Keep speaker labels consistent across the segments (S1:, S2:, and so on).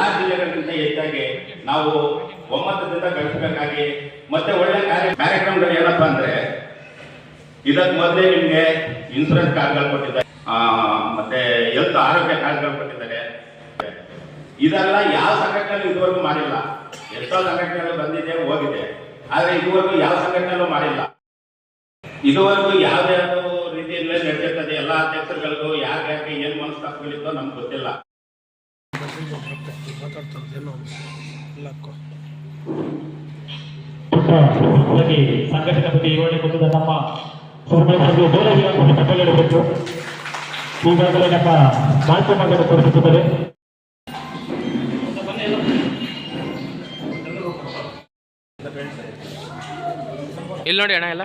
S1: ಎಲ್ಲಾ ಜಿಲ್ಲೆಗಳಿಗಿಂತ ಹೆಚ್ಚಾಗಿ ನಾವು ಒಮ್ಮತದಿಂದ ಗಳಿಸಬೇಕಾಗಿ ಮತ್ತೆ ಒಳ್ಳೆ ಕಾರ್ಯ ಕಾರ್ಯಕ್ರಮಗಳು ಏನಪ್ಪಾ ಅಂದ್ರೆ ಇದಕ್ಕೆ ಮೊದಲೇ ನಿಮಗೆ ಇನ್ಸೂರೆನ್ಸ್ ಕಾರ್ಡ್ಗಳು ಕೊಟ್ಟಿದ್ದಾರೆ. ಮತ್ತೆ ಹೆಲ್ತ್ ಆರೋಗ್ಯ ಕಾರ್ಡ್ಗಳು ಕೊಟ್ಟಿದ್ದಾರೆ. ಇದೆಲ್ಲ ಯಾವ ಸಂಘಟನೆಯಲ್ಲೂ ಇದುವರೆಗೂ ಮಾಡಿಲ್ಲ. ಎಷ್ಟೋ ಸಂಘಟನೆಗಳು ಬಂದಿದೆ, ಹೋಗಿದೆ. ಆದ್ರೆ ಇದುವರೆಗೂ ಯಾವ ಸಂಘಟನೆಯಲ್ಲೂ ಮಾಡಿಲ್ಲ. ಇದುವರೆಗೂ ಯಾವ್ದೇ ರೀತಿಯಲ್ಲಿ ನಡೆದಿರ್ತದೆ. ಎಲ್ಲ ಅಧ್ಯಕ್ಷರುಗಳಿಗೂ ಯಾರ್ಯಾರಿಗೆ ಏನ್ ಮನಸ್ತಾಪಗಳಿತ್ತೋ ನಮ್ಗೆ ಗೊತ್ತಿಲ್ಲ.
S2: ಸಂಘಟನೆ ಬಗ್ಗೆ ಯೋಜನೆ ಕೊಟ್ಟಿದ್ದ ನಮ್ಮ ಸೋಮೇಶ್ವರ ಬೋಲವೀರ ತಪ್ಪಲಿಡಬೇಕು ಈಗಾಗಲೇ ನಮ್ಮ ಮಾಧ್ಯಮಗಳು ತೋರಿಸುತ್ತದೆ
S3: ಇಲ್ಲಿ ನೋಡಿ ಅಣ್ಣ ಎಲ್ಲ.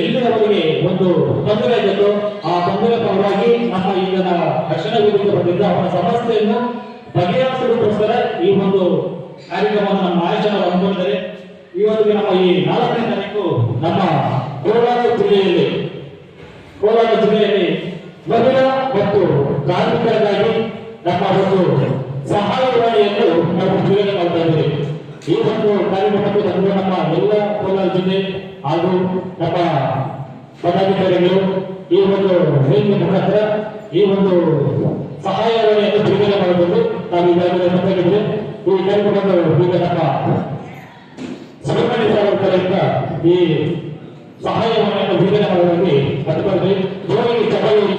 S2: ಎಲ್ಲರವರಿಗೆ ಒಂದು ತೊಂದರೆ ಆಗಿತ್ತು. ಆ ತೊಂದರೆ ಪರವಾಗಿ ನಮ್ಮ ಈಗ ರಕ್ಷಣಾ ಗುರುತು ಬಂದಿದ್ದ ಅವರ ಸಮಸ್ಯೆಯನ್ನು ಬಗೆಹರಿಸುವುದಕ್ಕೋಸ್ಕರ ಈ ಒಂದು ಕಾರ್ಯಕ್ರಮವನ್ನು ನಮ್ಮ ಆಯೋಜನ ಹಮ್ಮಿಕೊಂಡಿದ್ದಾರೆ. ಇವತ್ತಿಗೆ ನಮ್ಮ ಈ ನಾಲ್ಕನೇ ತಾರೀಕು ನಮ್ಮ ಕೋಲಾರ ಜಿಲ್ಲೆಯಲ್ಲಿ ಕೋಲಾರ ಜಿಲ್ಲೆಯಲ್ಲಿ ಮಹಿಳಾ ಮತ್ತು ಕಾರ್ಮಿಕರಿಗಾಗಿ ನಮ್ಮ ಒಂದು ಸಹಾಯವಾಣಿಯನ್ನು ನಾವು ಬಿಡುಗಡೆ ಮಾಡ್ತಾ ಇದ್ದೀವಿ ಈ ಒಂದು ಕಾರ್ಯಕ್ರಮಕ್ಕೆ ಬಂದು ನಮ್ಮ ಎಲ್ಲ ಕೋಲಾರ ಜಿಲ್ಲೆ ಹಾಗೂ ನಮ್ಮ ಪದಾಧಿಕಾರಿಗಳು ಈ ಒಂದು ಹೇಳಿಕೆ ಮುಖಾಂತರ ಈ ಒಂದು ಸಹಾಯವಾಣಿಯನ್ನು ಬಿಡುಗಡೆ ಮಾಡಬಹುದು ನಾವು ಈಗಾಗಲೇ ಮಾತಾಡಿದ್ರೆ ಈ ಕಾರ್ಯಕ್ರಮದ ಈಗ ನಮ್ಮ ಸುಬ್ರಹ್ಮಣ್ಯ ಸಾಗರ್ ಕಡೆಯಿಂದ ಈ ಸಹಾಯವಾಣಿಯನ್ನು ಬಿಡುಗಡೆ ಮಾಡುವುದಕ್ಕೆ ಅಧಿಕಾರಿ ಜೋಗಿ ಚಪಾಯಿ